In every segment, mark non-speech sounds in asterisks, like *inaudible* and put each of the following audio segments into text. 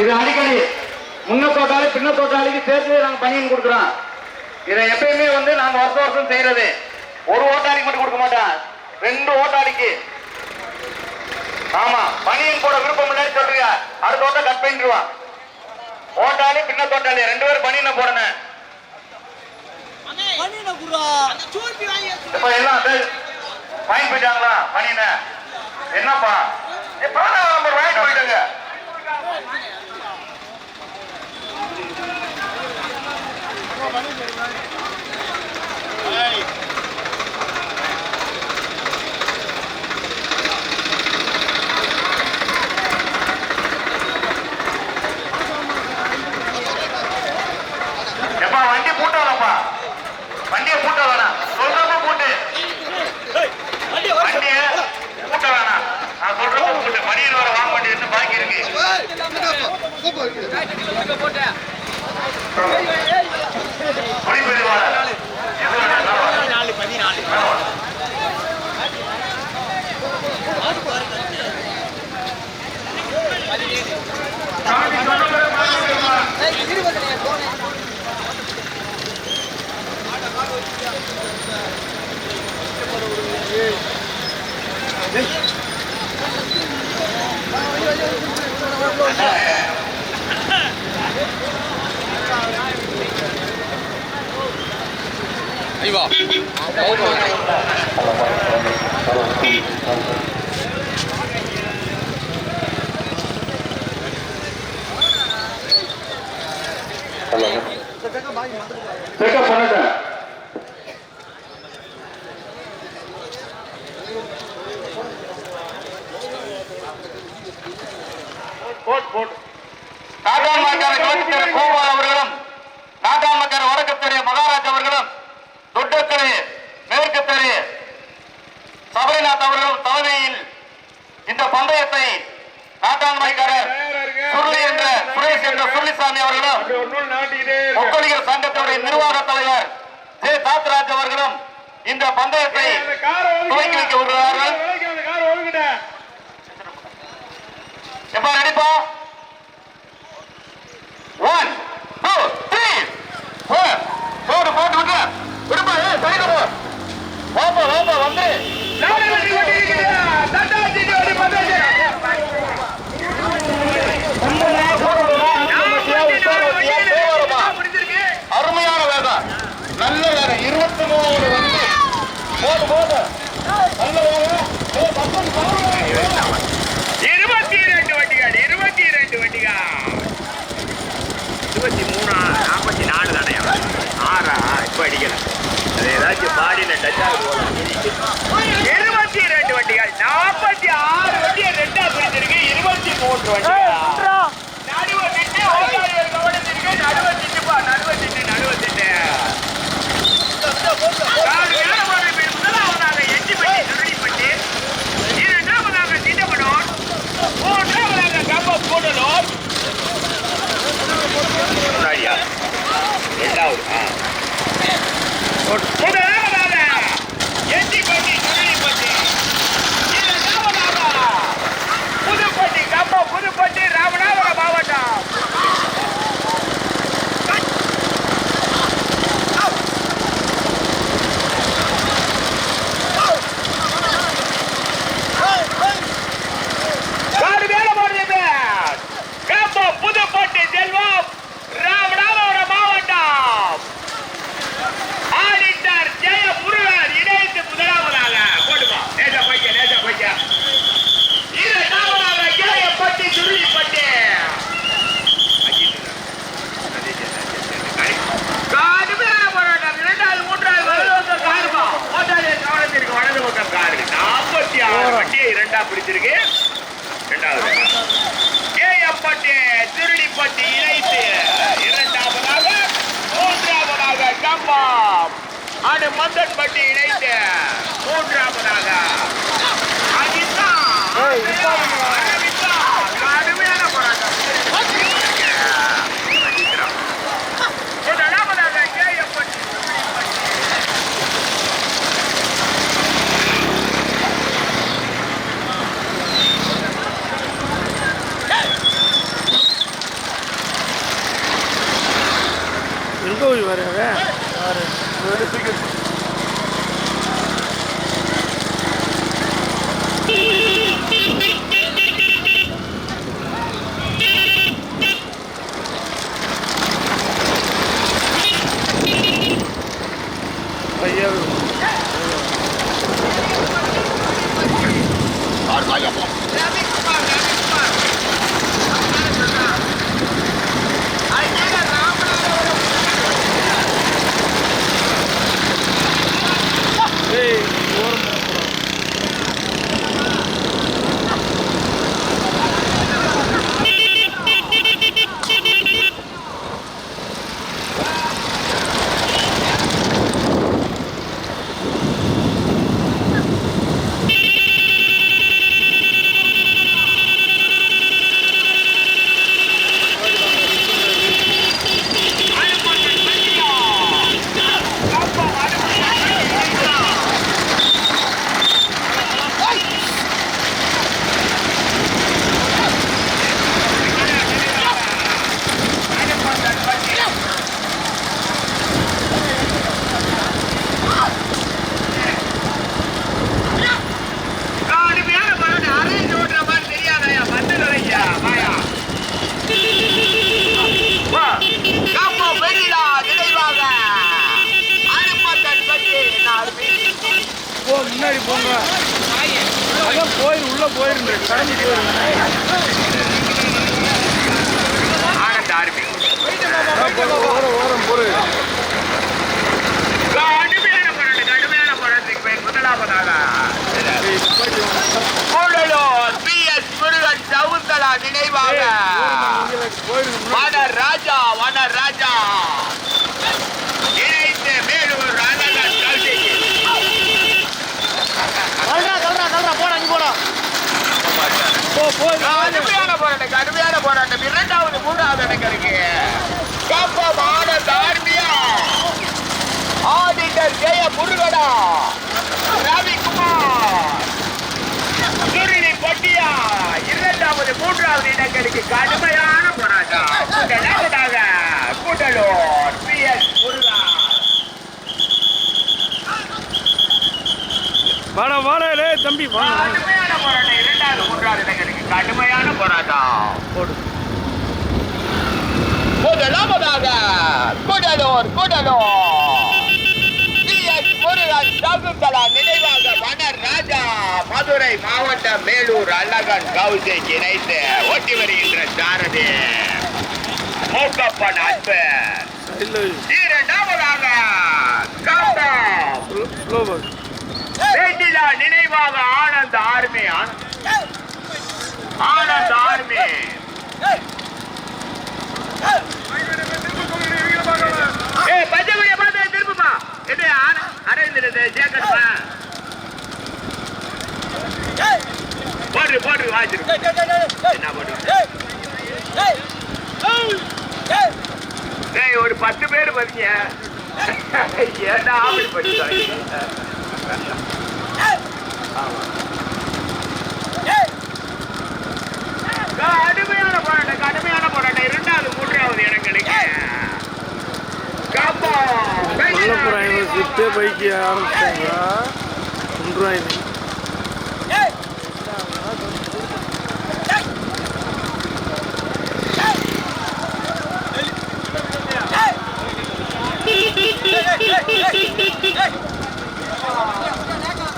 இது அடிக்கடி. முன்ன தோட்டாளி பின்ன தோட்டாளிக்கு சேர்த்து நாங்க பணியன் கொடுக்குறோம். இதை எப்பயுமே வந்து நாங்க வருஷம் வருஷம் செய்யறது. ஒரு ஓட்டாளிக்கு மட்டும் கொடுக்க மாட்டோம் ரெண்டு ஓட்டாளிக்கு. ஆமா பணியன் கூட விருப்பம் இல்லைன்னு சொல்றீங்க அடுத்த ஓட்ட கட் பண்ணிடுவான் ஓட்டாளி பின்ன தோட்டாளி ரெண்டு பேரும் பணியனை போடணும். இப்ப எல்லாம் வாங்கி போயிட்டாங்களா? பணியனை என்னப்பா? இப்ப வாங்கிட்டு போயிட்டாங்க. மணிப்பதி வார எது வேணாம் செக்கப் பண்ணிட்டேன் போட் போட் நாட்டான் மக்கார கிழக்கு கோபால் அவர்களும் மக்கார மகாராஜ் அவர்களும் மேற்கு தெரு சபரிநாத் தலைமையில் இந்த பந்தயத்தை சுருளி என்ற சுரேஷ் என்ற சுருளிசாமி அவர்களும் சங்கத்தினுடைய நிர்வாக தலைவர் ஜே தாத்ராஜ் அவர்களும் இந்த பந்தயத்தை துவக்கி வைக்க வருகிறார்கள் எப்ப ஒன் டூ த்ரீ ஃபோர் போடு போட்டு விட்டு விடுப்பா ஏ சைடு போ வாப்பா வாப்பா. 下一波吉利 அடு மந்தன்பட்டி இணைத்து மூன்றாவதாக உள்ள போயிருங்க கடந்து போயிருங்க ஆனந்த ஆர்மி. ஓரம் ஓரம் பொறு கடுமையான போராட்டம் கடுமையான போராட்டத்துக்கு பேர் முதலாவதாக. கூடலூர் பி எஸ் முருகன் சவுந்தலா நினைவாக. வன ராஜா வன ராஜா இணைத்து மேலூர் அழகன் கல்விக்கு போ போய் கடுமையான போராட்டம் கடுமையான போராட்டம். இரண்டாவது மூன்றாவது இடங்களுக்கு கப்பம் ஆனந்த் ஆர்மியா ஆடிட்டர் ஜெய முருகனா ரவிக்குமார். சுருளி பட்டியா. இரண்டாவது மூன்றாவது இடங்களுக்கு கடுமையான போராட்டம். முதலாவதாக கூடலூர் பி எஸ் முருகா. வாடா வாடா தம்பி கடுமையான போராட்டம். மூன்றாவது இடங்களுக்கு கடுமையான போராட்டம். போடு. முதலாவதாக குடலூர் குடலூர். நினைவாக வனர் ராஜா மதுரை மாவட்டம் மேலூர் அழகன் கவுசை இணைத்து ஓட்டி வருகின்ற சாரதி. மூக்கப்பன் அன்பு. இரண்டாவதாக நினைவாக ஆனந்த் ஆர்மி ஆனந்த் ஆர்மி. ஏய் இது அரவிந்தர் சேர்க்கணுமா போட்டு போட்டு வாச்சிரு என்ன போட்டு ஒரு பத்து பேர் பாத்தீங்க ஏன்டா ஆவடி பண்ணி கடுமையான போராட்டம் கடுமையான போராட்டம். இரண்டாவது மூன்றாவது இடங்களுக்கு பைக்கு ஒன்றாயிரம்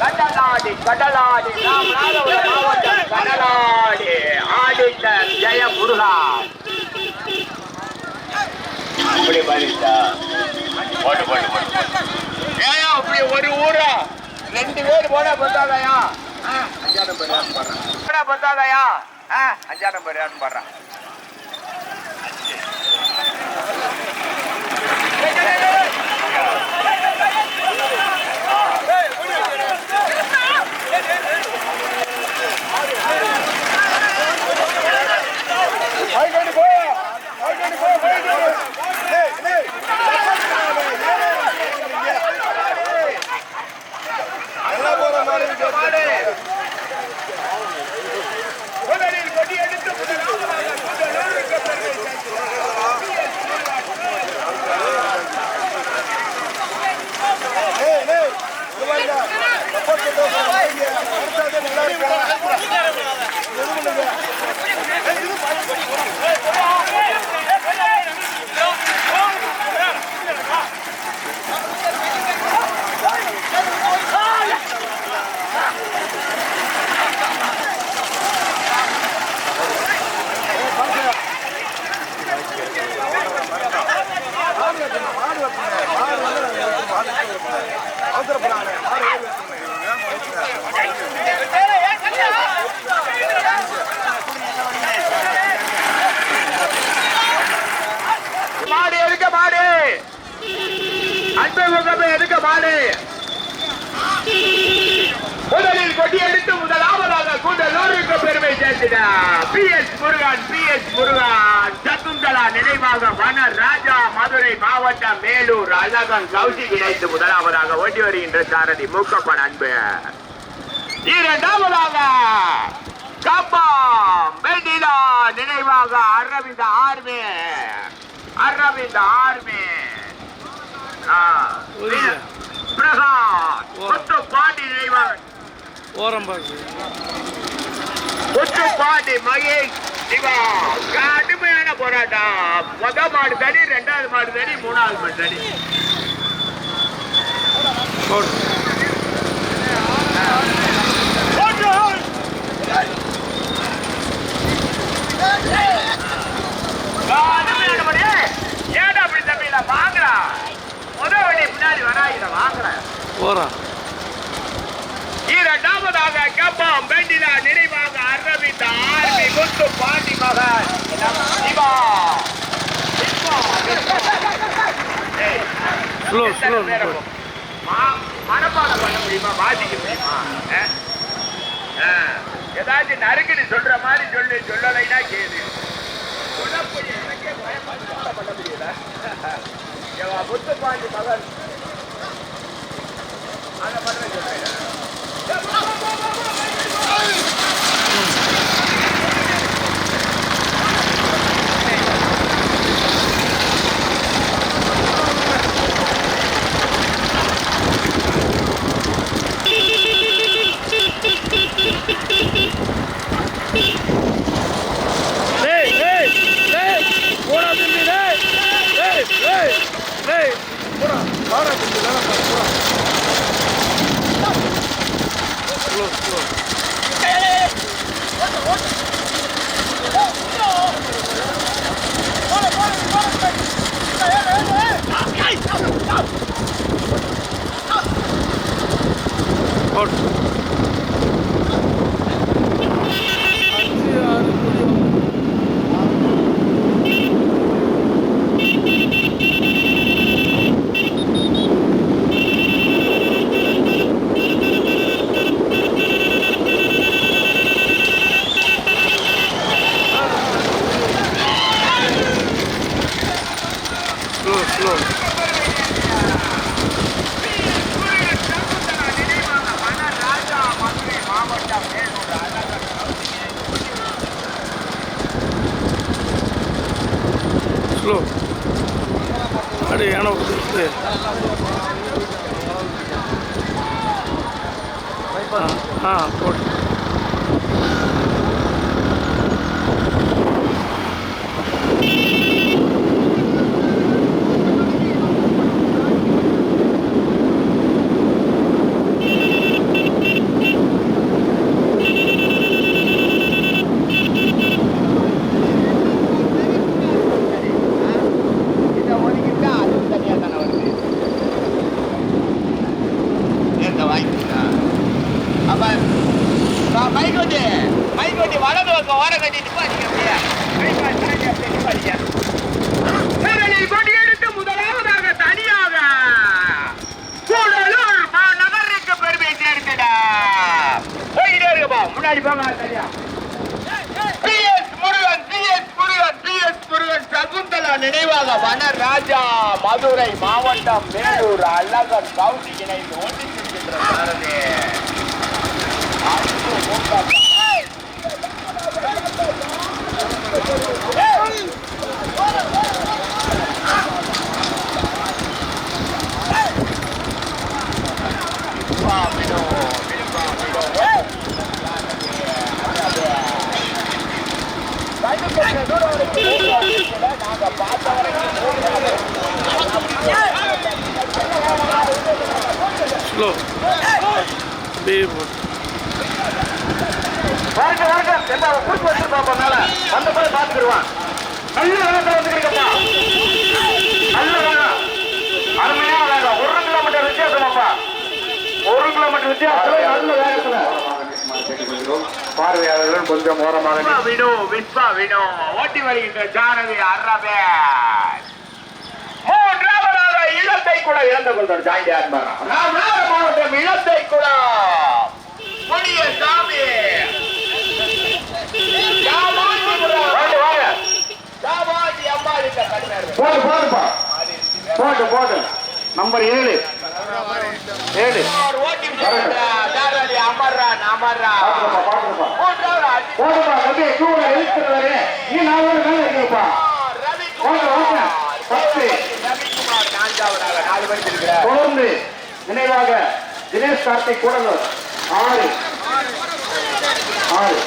கடலாடி கடலாடி மாவட்டம் கடலாடி ஆடிட்ட ஜெய முருகா. இப்படி பாருடா போட்டு போட்டு போட்டு ஏயா அப்படி ஒரு ஊரா? ரெண்டு பேர் போனா பத்தாதாயா? அஞ்சாயிரம் பேர் போனா பத்தாதாயா? அஞ்சாயிரம் பேர் போடுறான். மாடு முதலில் கொடியெடுத்து முதலாவதாக கூண்டலூருக்கு பெருமை சேர்த்திட. P S Murugan P S Murugan. சத்துந்தலா நினைவாக வன ராஜா மதுரை மாவட்டம் மேலூர். அழகன் கௌசி இணைத்து முதலாவதாக ஓட்டி வருகின்ற சாரதி மூக்கப்பன் அன்பு. இரண்டாவதாக கப்பம் வெண்ணிலா நினைவாக அரவிந்த ஆர்மே. அரவிந்த ஆர்மே. பாண்டி நினைவாக ஓரம் கொத்து பாண்டி மகேஷ் சிவா. கடுமையான போராட்டம். முத மாடு தனி ரெண்டாவது மாடு தனி மூணாவது மாடு போடு. ஏன்டா அப்படி தம்பியில வாங்குறா ஓரம் இரண்டாவதாக கப்பம் வெண்டிலா நினைவாக அரவிந்த ஆர்மி முத்து பாண்டி மகன். சிவா. ஸ்லோ ஸ்லோ மனப்பாடம் பண்ண முடியுமா? வாசிக்க முடியுமா ஏதாச்சும் நறுக்குன்னு சொல்ற மாதிரி சொல்லு சொல்லலைன்னா கேது சொல்லக்கூடிய எனக்கே பயப்பட பண்ண முடியல? *laughs* ஏவா, முத்து பாண்டி மகன். よろしくお願いします。ஸ்லோ ஸ்லோ போட்டு அஞ்சு ஆறு கொஞ்சம் ஸ்லோ ஸ்லோ ஸ்லோ அடி யானை கொடுத்து ஆ ஆ போட்டு மைக்கோட்டி மைக்கோட்டி வலது பக்கம் ஓர கட்டிட்டு பாருங்க அப்படியே மைக்கோட்டி அப்படியே பாருங்க முதலில் கொடி எடுத்து முதலாவதாக தனியாக கூடலூர் மாநகருக்கு பெருமை சேர்த்திட போயிட்டே இருக்குப்பா முன்னாடி போங்க தனியா PS Murugan PS Murugan PS Murugan Sakunthala நினைவாக வனராஜா மதுரை மாவட்டம் மேலூர் அழகன் கவுசி இணைந்து ஒன்றி செல்கின்ற சாரதி அன்பு மூக்கப்பா. விழுப்பா, விழு, விழுப்பா, ஸ்லோ அப்படியே போட்டு வரங்க வரங்க என்ன குறுக்கு வச்சிருப்பா பண்ணால வந்த போய் பாத்துக்கிடுவான் நல்ல வேகத்துல வந்துக்கிறீங்கப்பா நல்ல வேகம் அருமையான வேகம் ஒரு கிலோமீட்டர் வித்தியாசமாப்பா. ஒரு கிலோமீட்டர் வித்தியாசத்துல நல்ல வேகத்துல பார்வையாளர்கள் கொஞ்சம் ஓரமாக வினோ விஸ்வா வினோ. ஓட்டி வருகின்ற ஜானவி இடத்தை கூட இழந்த கொள்றார் ஜாயிண்ட் ராமநாதபுரம் மாவட்டம் இழந்தை கூட புதிய சாமி போடு போடுப்பா. போட்டு போட்டு நம்பர் ஏழு. ஏழு. அமர்றான் அமர்றான் போடுப்பா தம்பி. டூல எழுத்துறாரு நீ நாலு மேல இருக்கா வாங்க வாங்க பத்து. நான்காவதாக நாலு இருக்கிறார். தொடர்ந்து நினைவாக தினேஷ் கார்த்திக் கூடலூர். ஆறு. ஆறு.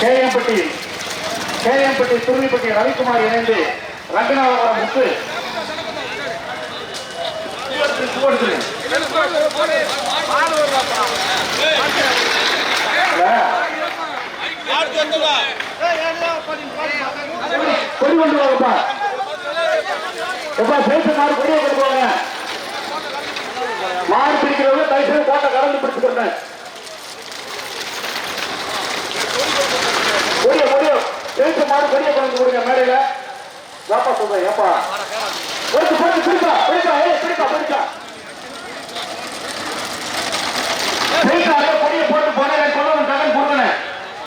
கேஎம்பட்டி கேஎம்பட்டி துருவிப்பட்டி ரவிக்குமார் இணைந்து ரங்கநாதபுரம் முத்து. கொண்டு வாங்கப்பா. எப்பா பேச மாறு கொடியை கொண்டு போங்க மாடு பிடிக்கிறவங்க தயவுசெய்து கோட்டை கடந்து பிடிச்சுக்கிறேன் கொடிய கொடிய. பேச மாறு கொடியை கொண்டு கொடுங்க மேடையில. ஏப்பா சொல்றேன் ஏப்பா. போட்டு போட்டு பிடிப்பா பிடிப்பா ஏ பிடிப்பா பிடிப்பா. பிடிக்கா கொடியை போட்டு பேச